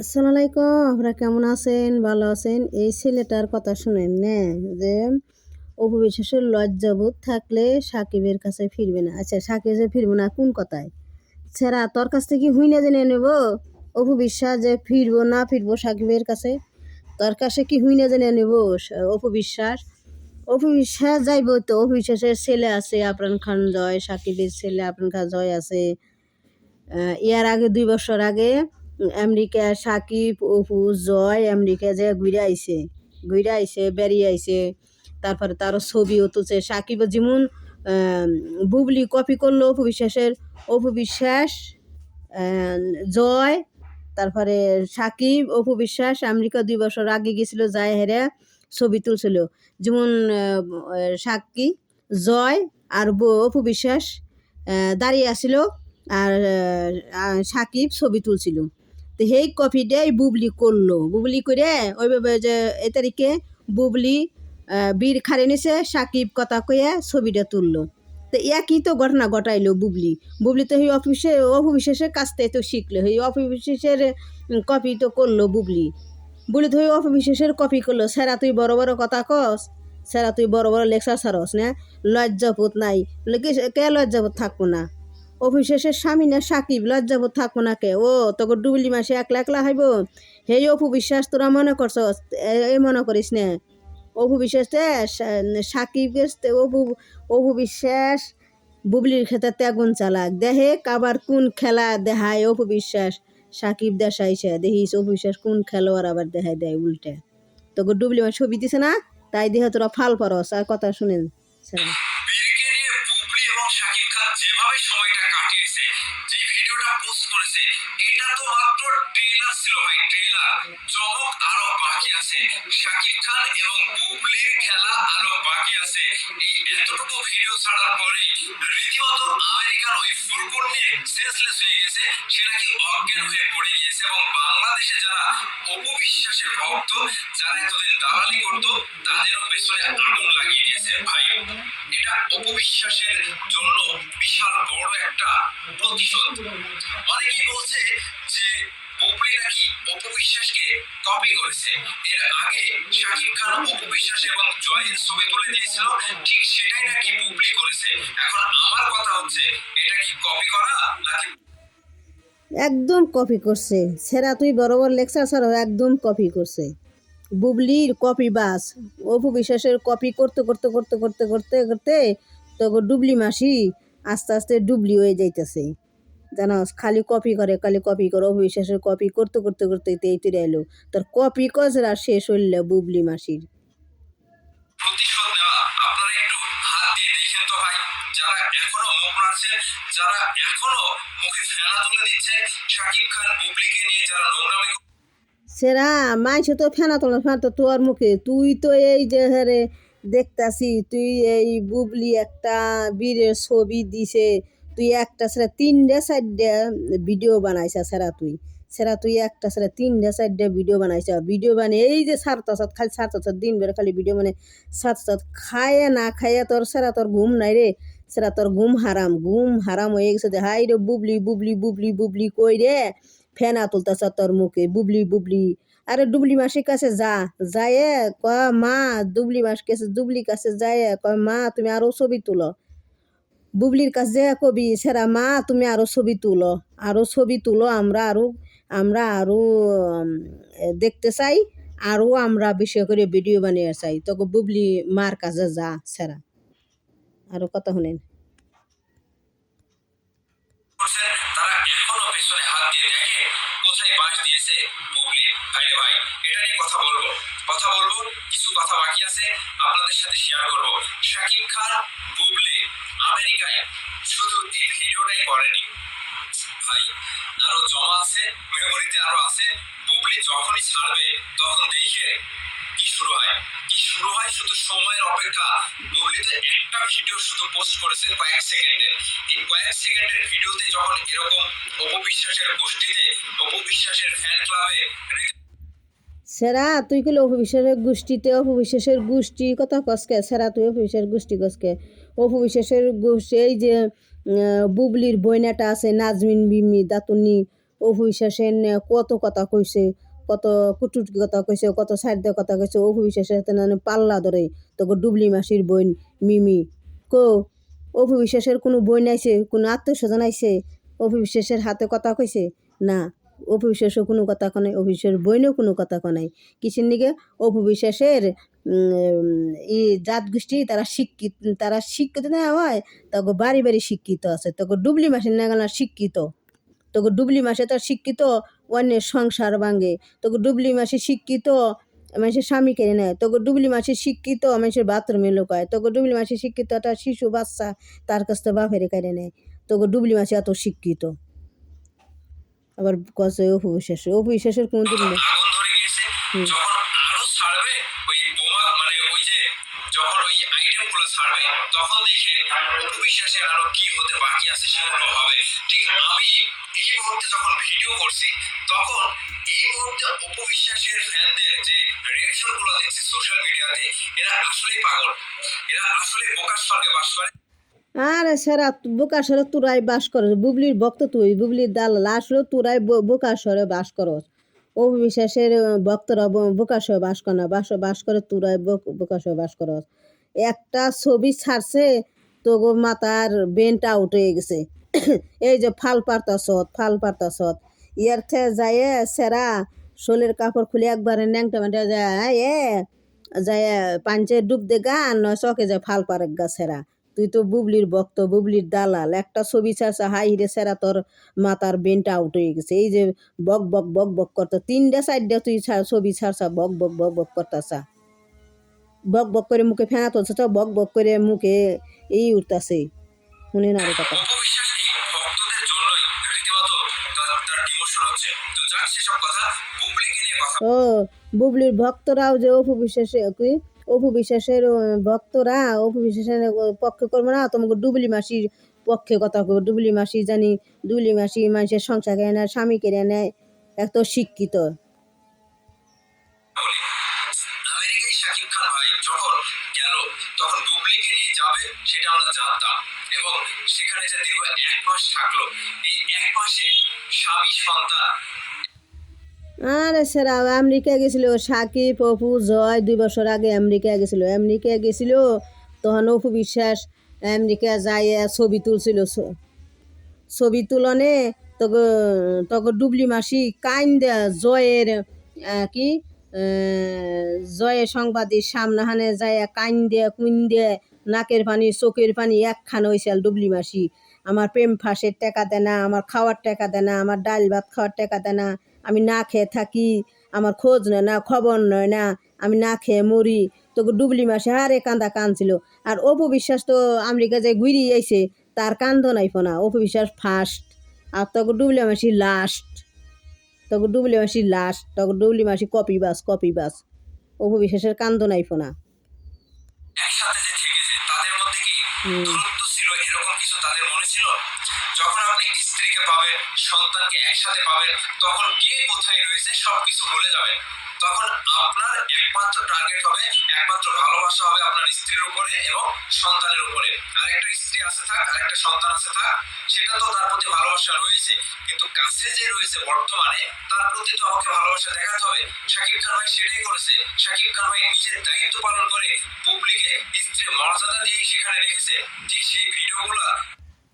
আসসালামু আলাইকুম আপনারা কেমন আছেন? ভালো আছেন? এই ছেলেটার কথা শুনেন, না? যে অপবিশ্বাসের লজ্জাবোধ থাকলে সাকিবের কাছে ফিরবে না। আচ্ছা সাকিব যে ফিরবে না, কোন কথায়? সেরা তোর কাছ থেকে হুই না জেনে নেব। অপবিশ্বাস যে ফিরবো না ফিরবো সাকিবের কাছে, তোর কাছে কি হুই না জেনে নেব? অপবিশ্বাস অপবিশ্বাস যাইব তো অপবিশ্বাসের ছেলে আছে, আফরান খান জয়, সাকিবের ছেলে আফরান খান জয় আছে। ইয়ার আগে দুই বছর আগে আমেরিকা সাকিব, অপু, জয় আমেরিকা যে ঘুরে আইছে ঘুরে আইছে, বেরিয়ে আইছে, তারপরে তারও ছবিও তুলছে। সাকিব যেমন বুবলি কপি করল অপু বিশ্বাসের, অপু বিশ্বাস জয়, তারপরে সাকিব, অপু বিশ্বাস আমেরিকা দুই বছর আগে গেছিল যায় হেরে ছবি তুলছিল। যেমন সাক্ষী জয় আর অপু বিশ্বাস দাঁড়িয়ে আসছিল আর সাকিব ছবি তুলছিল। তো সেই কপিটাই বুবলি করল। বুবলি করে ওইভাবে যে, এ তারিখে বুবলি বীর খারে নিছে, সাকিব কথা কয়ে ছবিটা তুললো। তো একই তো ঘটনা ঘটাইলো বুবলি। বুবলি তো সেই অফিসে, অফিসের কাছ থেকে তো শিখলো। সেই অফিসের কপি তো করল বুবলি। বুবলি তো অফিসের কপি করল। স্যারা, তুই বড় বড় কথা কস। স্যারা, তুই বড় বড় লেকচার সারস না? লজ্জাবোধ নাই। কে লজ্জাবোধ থাকব না? অফিসের স্বামী না সাকিব, লজ্জাবোধ থাকব না কে ও, তোকে ডুবলি মাসে একলা একলা হাইব? হেই, অপু বিশ্বাস, তোরা মনে করছস? এ- মনে করিস না। অপু বিশ্বাস সাকিব অপু অপু বিশ্বাস, বুবলির ক্ষেত্রে তেগুন চালাক। দেহে কাবার কোন খেলা দেখায় অপু বিশ্বাস, সাকিব দেশাইছে। দেখিস, অপু বিশ্বাস কোন খেলোয়াড় আবার দেখায় দেয় উল্টে। তোকে ডুবলি মাস ছবি দিছে না? তাই দেহে তোরা ফাল পারস। আর কথা শুনেন, স্যার। বীরকে নিয়ে বুবলি এবং শাকিব খান যেভাবে সময়টা কাটিয়েছে যে ভিডিওটা পোস্ট এটা তো মাত্র ট্রেলার ছিল ভাই ট্রেলার চমক আরও বাকি আছে। শাকিব খান এবং বুবলির খেলা আরও বাকি আছে। এই এতটুকু ভিডিও ছাড়ার পরে আমেরিকার ওই নিয়ে সেন্সলেস হয়ে গেছে সে নাকি অজ্ঞান হয়ে পড়ে গিয়েছে এবং বাংলাদেশে যারা অপবিশ্বাসের ভক্ত, যারা এতদিন দালালি করত, তাদেরও পেছনে আগুন লাগিয়ে দিয়েছে ভাই। এটা অপবিশ্বাসের জন্য বিশাল বড় একটা প্রতিশোধ। অনেকেই বলছে যে নাকি অপবিশ্বাসকে কপি করেছে। এর আগে শাকিব খান অপবিশ্বাস এবং জয়ের ছবি তুলে দিয়েছিল, ঠিক সেটাই নাকি করেছে। এখন আমার কথা হচ্ছে, এটা কি কপি করা নাকি একদম কপি করছে। সেরা তুই বড় বড় লেকচার স্যার একদম কপি করছে। বুবলির কপি বাস। অপু বিশ্বাসের কপি করতে করতে করতে করতে করতে করতে তো ডুবলি মাসি আস্তে আস্তে ডুবলি হয়ে যাইতেছে। জানাস খালি কপি করে খালি কপি করে বিশ্বাসের কপি করতে করতে করতে এই তুলে এলো। তোর কপি কজরা শেষ হইল বুবলি মাসির। যারা এখনও মুখ ফেনা তুলে শাকিব খান বুবলিকে নিয়ে যারা নোংরামি সেরা মাইস তো ফেনা তোলা ফেনা তো তোর মুখে। তুই তো এই যে হারে দেখতাছি তুই এই বুবলি একটা বীরের ছবি দিছে। তুই একটা সেরা তিনটে চারটে ভিডিও বানাইছ সেরা তুই। সেরা তুই একটা সেরা তিনটে চারটে ভিডিও বানাইছ। ভিডিও বানিয়ে এই যে সাত সাত খালি সাত সাত দিন বেড়ে খালি ভিডিও মানে সাত সাত খায় না খায় তোর, সেরা তোর ঘুম নাই রে। সেরা তোর ঘুম হারাম ঘুম হারাম হয়ে গেছে হাই রে বুবলি বুবলি বুবলি বুবলি কই রে? ফেনা তুলতেছ তোর মুখে, বুবলি বুবলি। আরে ডুবলি মাসির কাছে যা, যায় ক মা, ডুবলি মাস কাছে, ডুবলি কাছে যায় ক মা, তুমি আরও ছবি তুলো। বুবলির কাছে যে কবি, সেরা মা, তুমি আরও ছবি তুলো। আরও ছবি তুলো, আমরা আরও আমরা আরও দেখতে চাই, আরও আমরা বেশি করে ভিডিও বানিয়ে চাই। তোকে বুবলি মার কাছে যা, সেরা। আরও কথা শুনেন। কথা বলব। কিছু কথা বাকি আছে, আপনাদের সাথে শেয়ার করব। শাকিব খান, বুবলি। আমেরিকায়। শুধু এই ভিডিওটাই করেনি। ভাই, আরও জমা আছে, মেমোরিতে আরও আছে। যখনই ছাড়বে, তখন দেখে কি শুরু হয়? কি শুরু হয়? শুধু সময়ের অপেক্ষা। একটা ভিডিও শুধু পোস্ট কয়েক এই কয়েক সেকেন্ডের ভিডিওতে যখন এরকম অপবিশ্বাসের গোষ্ঠীতে, অপবিশ্বাসের ফ্যান ক্লাবে সেরা, তুই কিলো অপবিশ্বাসের গোষ্ঠীতে অপবিশ্বাসের গোষ্ঠী কথা কসকে? সেরা, তুই অপবিশ্বাসের গোষ্ঠী কসকে? অপবিশ্বাসের গোষ্ঠী এই যে বুবলির বইনাটা আছে, নাজমিন বিমি দাতুনি অপু বিশ্বাসের কত কথা কইছে, কত কুটুটকি কথা কইছে, কত সাইড কথা কইছে অপু বিশ্বাসের না পাল্লা ধরে তোকে ডুবলি মাসির বোন মিমি। কো অপু বিশ্বাসের কোনো বই নাইছে, কোনো আত্মীয় স্বজন আইছে অপু বিশ্বাসের হাতে কথা কইছে? না। অপু বিশ্বাসের কোনো কথা কনাই অপু বিশ্বাসের বইনেও কোনো কথা কনাই কিসের নিকে অপু বিশ্বাসের উম, ই জাত গোষ্ঠী তারা শিক্ষিত তারা শিক্ষিত না হয় তখন বাড়ি বাড়ি শিক্ষিত আছে তখন ডুবলি মাসের নাগালা শিক্ষিত। তখন ডুবলি মাসে তার শিক্ষিত অন্যের সংসার ভাঙে। তখন ডুবলি মাসে শিক্ষিত মানুষের স্বামী কেড়ে নেয়। তখন ডুবলি মাসে শিক্ষিত মানুষের বাথরুমে লোকায় তখন ডুবলি মাসে শিক্ষিত একটা শিশু বাচ্চা তার কাছ থেকে বাপেরে কেড়ে নেয়। তখন ডুবলি মাসে এত শিক্ষিত। আবার কছে অপু বিশ্বাস অপু বিশ্বাসের কোনো দিন নেই। মানে ওই যে যখন ওই আইটেমগুলো ছাড়বে তখন দেখে বিশ্বাসের আরও কি হতে বাকি আছে সেগুলো হবে ঠিক আমি এই মুহূর্তে যখন ভিডিও করছি তখন এই মুহূর্তে অপবিশ্বাসের ফ্যানদের যে রিয়াকশনগুলো দেখছি সোশ্যাল মিডিয়াতে এরা আসলেই পাগল। এরা আসলে বোকার স্বর্গে বাস করে। আরে সেরা, বোকা সরে তুরাই বাস করস। বুবলির ভক্ত তুই, বুবলির দালাল। আসলে তুরাই বোকা সরে বাস করস। অবিশ্বাসের ভক্তরা ব- বোকা সরে বাস করে না। বাস বাস করে তুরাই বোক- সরে বাস করস। একটা ছবি ছাড়ছে তো গো মাতার বেনটা উঠে গেছে। এই যে ফাল পারতাস ফাল পারতাস ইয়ার থে যায় সেরা শোলের কাপড় খুলে একবারে ন্যাংটা ম্যাংটা যায় এ যায় পাঞ্চে ডুব দে গা, নয় চকে যায় ফাল পারে গা সেরা। তুই তো বুবলির ভক্ত বুবলির দালাল। একটা ছবি ছাড়ছে হাই হিরে সেরা তোর মাতার বেনটা আউট হয়ে গেছে। এই যে বক বক বক বক করতে তিনটা চারটা তুই ছবি ছাড়ছা বক বক বক বক করতেছা। বক বক করে মুখে ফেনা তুলছে তো বক বক করে মুখে এই উঠতেছে। শুনে না রে কথা অপবিশ্বাস ও বুবলির ভক্তরাও যে অপু বিশ্বাসে কি? অপু বিশ্বাসের ভক্তরা, অপু বিশ্বাসের পক্ষে করব না, তোমাকে ডুবলি মাসির পক্ষে কথা করব ডুবলি মাসি জানি, ডুবলি মাসি মানুষের সংসার কেড়ে নেয়, স্বামী কেড়ে নেয়, এত শিক্ষিত। সেখানে যে দীর্ঘ এক মাস থাকল, এই এক মাসে স্বামী সন্তান আরে সেরা আমেরিকা গেছিল সাকিব, অপু, জয়, দুই বছর আগে আমেরিকা গেছিল। আমেরিকা গেছিল, তখন অপু বিশ্বাস আমেরিকা যাই ছবি তুলছিল। ছবি তুলনে তখন তখন ডুবলি মাসি কাইন জয়ের কি? জয়ের সংবাদের কাইন দিয়ে কুইন দিয়ে নাকের পানি, চোখের পানি একখান হয়েছিল ডুবলি মাসি। আমার প্রেম ফাঁসের টাকা দেয় না আমার খাওয়ার টাকা দেয় না আমার ডাল ভাত খাওয়ার টাকা দেয় না আমি না খেয়ে থাকি আমার খোঁজ নয় না খবর নয় না আমি না খেয়ে মরি। তোকে ডুবলি মাসে হারে কান্দা কানছিল। আর অপু বিশ্বাস তো আমেরিকা যে ঘুরি আইছে তার কান্দ নাই ফোনা। অপু বিশ্বাস ফার্স্ট আর তোকে ডুবলি মাসি লাস্ট তোকে ডুবলি মাসি লাস্ট তোকে ডুবলি মাসি কপি বাস কপি বাস। অপু বিশ্বাসের কান্দ নাই না একসাথে যে থেকেছে তাদের মধ্যে কি হুম। ছিল যখন আপনি স্ত্রীকে পাবেন, সন্তানকে একসাথে পাবেন, তখন কে কোথায় রয়েছে সবকিছু ভুলে যাবেন। তখন আপনার একমাত্র টার্গেট হবে, একমাত্র ভালোবাসা হবে আপনার স্ত্রীর উপরে এবং সন্তানের উপরে। আরেকটা স্ত্রী আছে থাক, আরেকটা সন্তান আছে থাক, সেটা তো তার প্রতি ভালোবাসা রয়েছে। কিন্তু কাছে যে রয়েছে বর্তমানে, তার প্রতি তো আমাকে ভালোবাসা দেখাতে হবে। শাকিব খান ভাই সেটাই করেছে। শাকিব খান ভাই নিজের দায়িত্ব পালন করে পুবলিকে স্ত্রীর মর্যাদা দিয়ে সেখানে রেখেছে। যে সেই ভিডিওগুলো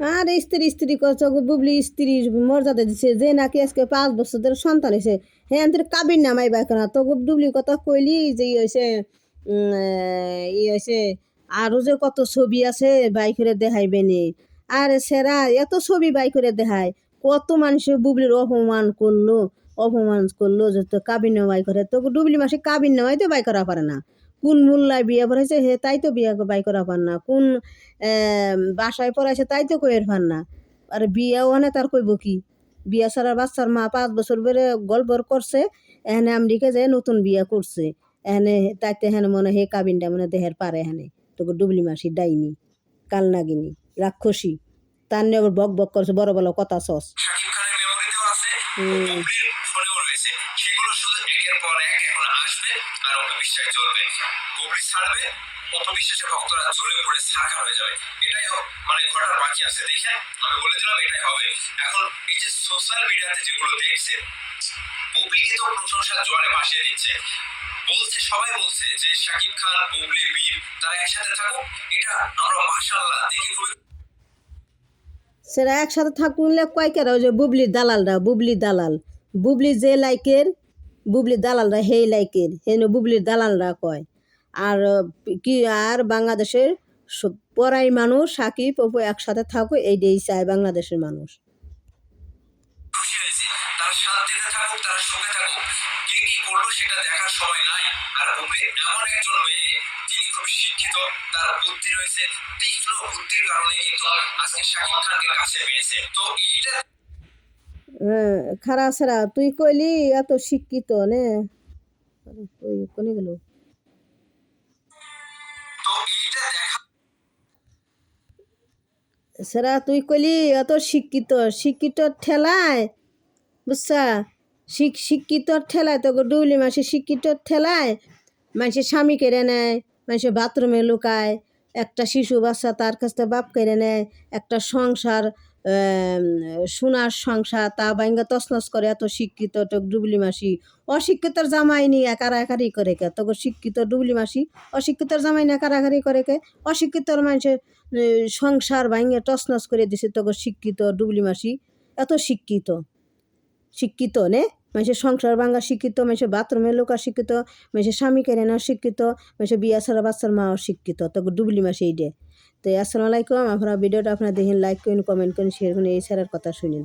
আর স্ত্রী স্ত্রী করছে বুবলি স্ত্রীর মর্যাদা দিছে, যে নাকি আজকে পাঁচ বছর ধরে সন্তান হয়েছে। হ্যাঁ তোর কাবির নামাই বাইক না তো ডুবলি কথা কইলি যে ই হয়েছে ই হয়েছে আরও যে কত ছবি আছে বাই করে দেখাইবে নি। আর সেরা, এত ছবি বাই করে দেখায়। কত মানুষের বুবলির অপমান করল অপমান করল যে তো কাবির নামাই করে। তো ডুবলি মাসে কাবির নামাই তো বাই করা পারে না। কোন মূল্যায় বিয়ে পড়াইছে হে তাই তো বিয়ে বাই করা পার না। কোন বাসায় পড়াইছে তাই তো কইয়ের পার না। আর বিয়েও আনে তার কইব কি? বিয়া ছাড়া বাচ্চার মা পাঁচ বছর বেড়ে গল্পর করছে এখানে আমেরিকা যায় নতুন বিয়া করছে। এখানে তাইতে এখানে মনে হয় হে কাবিনটা মনে দেহের পারে এখানে। তোকে ডুবলি মাসি ডাইনি কালনাগিনী রাক্ষসী। তার নিয়ে আবার বক বক করছে বড় বড় কথা সস। একের পর এক এখন আসবে আর অপবিশ্বাস বুবলি ছাড়বে অপবিশ্বাসের ভক্তরা পড়ে হয়ে যাবে। এটাই মানে ঘটার বাকি আছে। দেখেন, আমি বলে দিলাম এটাই হবে। এখন এই যে সোশ্যাল মিডিয়াতে যেগুলো দেখছে বুবলিকে তো প্রশংসার জোয়ারে ভাসিয়ে দিচ্ছে। বলছে, সবাই বলছে যে শাকিব খান, বুবলি, বীর, তারা একসাথে থাকুক। এটা আমরা মাশাআল্লাহ দেখে খুবই সেরা একসাথে থাকুনলে কয় কেরা? ওই যে বুবলির দালালরা বুবলি দালাল। বুবলি যে লাইকের বুবলির দালালরা হেই লাইকের, হেন বুবলির দালালরা কয়। আর কি, আর বাংলাদেশের পড়াই মানুষ সাকিব অপু একসাথে থাকো এইটাই চায় বাংলাদেশের মানুষ। তারা বুদ্ধি রয়েছে, তীক্ষ্ণ বুদ্ধির কারণে কিন্তু আজকে শাকিব খানকে কাছে পেয়েছে। তো এইটা খারা সারা তুই কইলি এত শিক্ষিত নে? কোনে গেল? সেরা তুই কইলি এত শিক্ষিত শিক্ষিত ঠেলায় বুঝছা? শিক শিক্ষিত ঠেলায় তো ডুবলি মাসে শিক্ষিত ঠেলায় মানুষের স্বামী কেড়ে নেয় মানুষের বাথরুমে লুকায় একটা শিশু বাচ্চা তার কাছ থেকে বাপ কেড়ে নেয় একটা সংসার সোনার সংসার, তা বাইঙ্গা তসনস করে এত শিক্ষিত তো ডুবলি মাসি। অশিক্ষিতর জামাই নিয়ে কারাকারি করে কে? তখন শিক্ষিত ডুবলি মাসি, অশিক্ষিতর জামাই নিয়ে কারাকারি করে কে? অশিক্ষিতর মানুষের সংসার ভাঙে টসনস করে দিছে তখন শিক্ষিত ডুবলি মাসি। এত শিক্ষিত। শিক্ষিত নে? মানুষের সংসার ভাঙা শিক্ষিত, মানুষের বাথরুমে লোকা শিক্ষিত মানুষের স্বামী কেড়ে নেওয়া শিক্ষিত মানুষের বিয়া ছাড়া বাচ্চার মা অশিক্ষিত তখন ডুবলি মাসি এই তো, আসসালামু আলাইকুম। আপনারা ভিডিওটা আপনারা দেখেন লাইক করুন কমেন্ট করুন শেয়ার করুন, এই ছাড়ার কথা শুনেন।